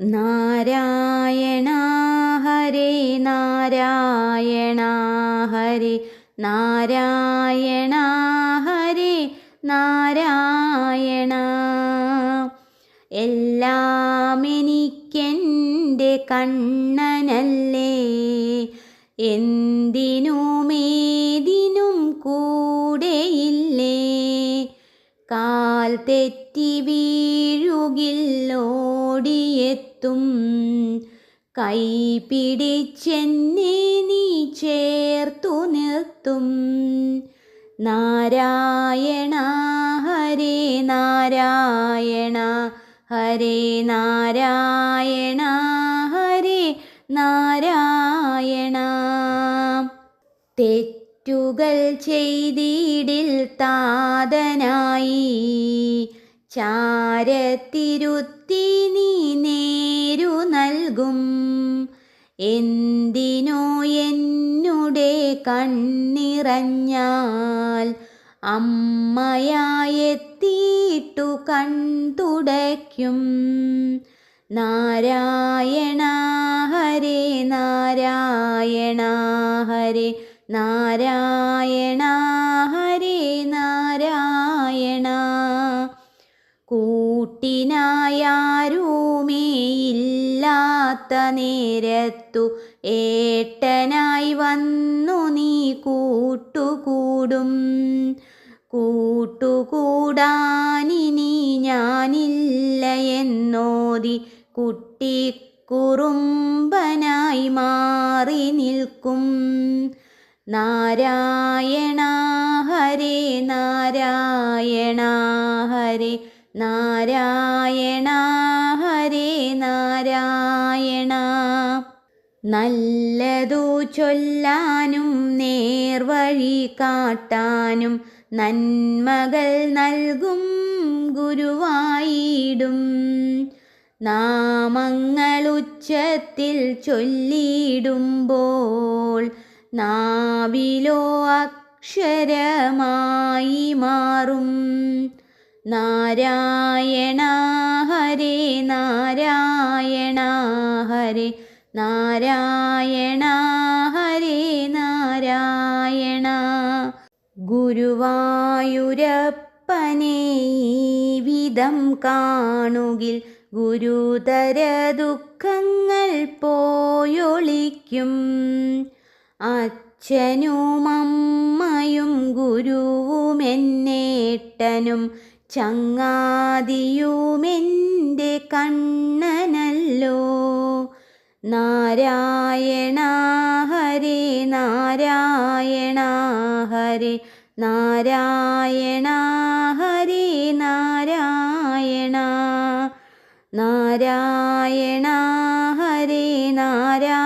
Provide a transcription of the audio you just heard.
നാരായണ ഹരേ നാരായണ ഹരേ നാരായണ ഹരേ നാരായണ. എല്ലാം എനിക്കെന്റെ കണ്ണനല്ലേ? എന്തിനുമേതിനും കൂടെയില്ലേ? തെറ്റി വീഴുകില്ലോടിയെത്തും. കൈ പിടിച്ചെന്നെ നീ ചേർത്തു നിർത്തും. നാരായണ ഹരേ നാരായണ ഹരേ നാരായണ ഹരേ നാരായണ. തെറ്റുകൾ ചെയ്തിടിൽ താതനായി. ചാരത്തിരുത്തി നീ നേരു നൽകും. എന്തിനോ എന്നുടെ കണ്ണിറഞ്ഞാൽ അമ്മയായെത്തിയിട്ടു കൺതുടയ്ക്കും. നാരായണ നാരായണ ഹരേ നാരായണ. കൂട്ടിനായാരുമേയില്ലാത്ത നേരത്തു ഏട്ടനായി വന്നു നീ കൂട്ടുകൂടും. കൂട്ടുകൂടാനിനി ഞാനില്ല എന്നോതി കുട്ടിക്കുറുമ്പനായി മാറി നിൽക്കും. നാരായണ ഹരേ നാരായണ ഹരേ നാരായണ ഹരേ നാരായണ. നല്ലതു ചൊല്ലാനും നേർവഴി കാട്ടാനും നന്മകൾ നൽകും ഗുരുവായിടും. നാമങ്ങളുച്ചത്തിൽ ചൊല്ലിയിടുമ്പോൾ നാവിലോ അക്ഷരമായി മാറും. നാരായണ ഹരേ നാരായണ ഹരേ നാരായണ ഹരേ നാരായണ. ഗുരുവായൂരപ്പനെ വിധം കാണുകിൽ ഗുരുതര ദുഃഖങ്ങൾ പോയൊളിക്കും. അച്ഛനും അമ്മയും ഗുരുവുമെന്നേട്ടനും ചങ്ങാതിയുമെന്റെ കണ്ണനല്ലോ. നാരായണ ഹരേ നാരായണ ഹരേ നാരായണ ഹരേ നാരായണ നാരായണ ഹരേ നാരായണ